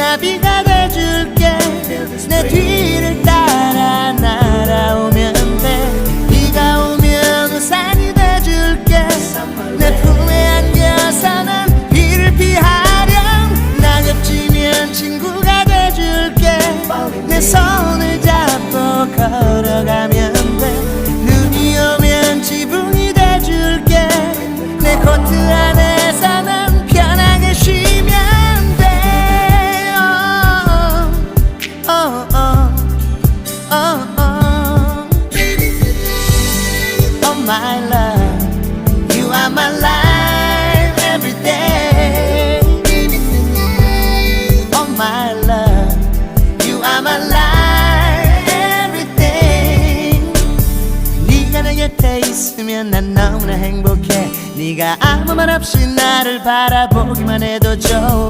나비가 돼줄게. 내 뒤를 따라 날아오면 돼. 비가 오면 우산이 돼줄게. 내 품에 안겨서 난 비를 피하렴. 낙엽 지면 친구가 돼줄게. 내손 my love, you are my life every day. Oh my love, you are my life everything. 네가 내 곁에 있으면 난 너무나 행복해. 네가 아무 말 없이 나를 바라보기만 해도 좋아.